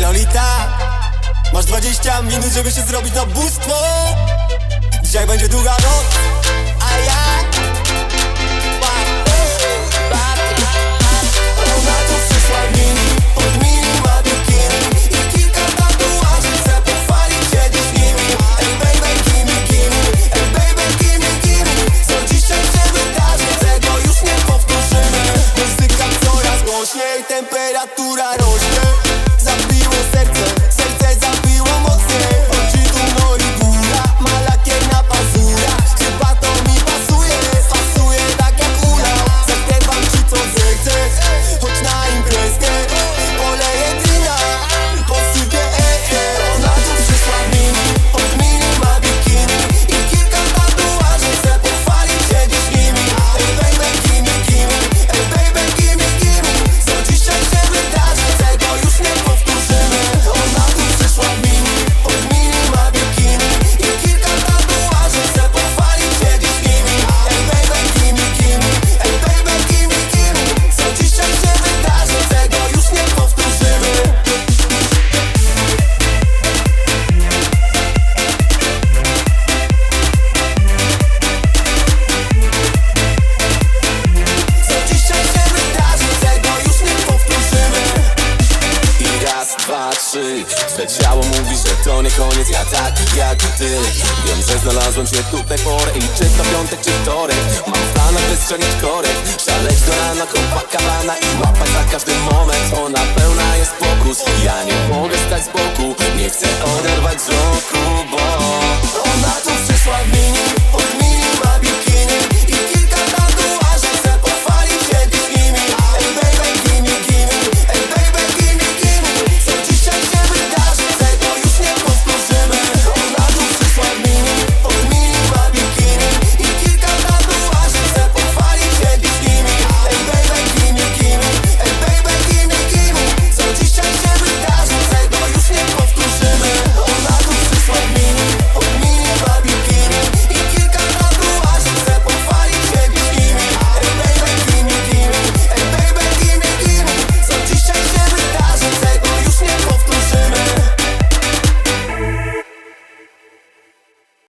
Lolita. Masz 20 minut, żeby się zrobić na bóstwo. Dzisiaj będzie długa noc A ja Temperatura rośnie selector. Te ciało mówi, że to nie koniec, ja tak jak ty. Wiem, że znalazłem się tutaj porę i czy to piątek, czy wtorek. Mam w planach wystrzelić korek Szaleć do rana, kąpaka rana i łapać za każdy moment. Ona pełna jest pokus, ja nie mogę stać z boku. Nie chcę oderwać wzrok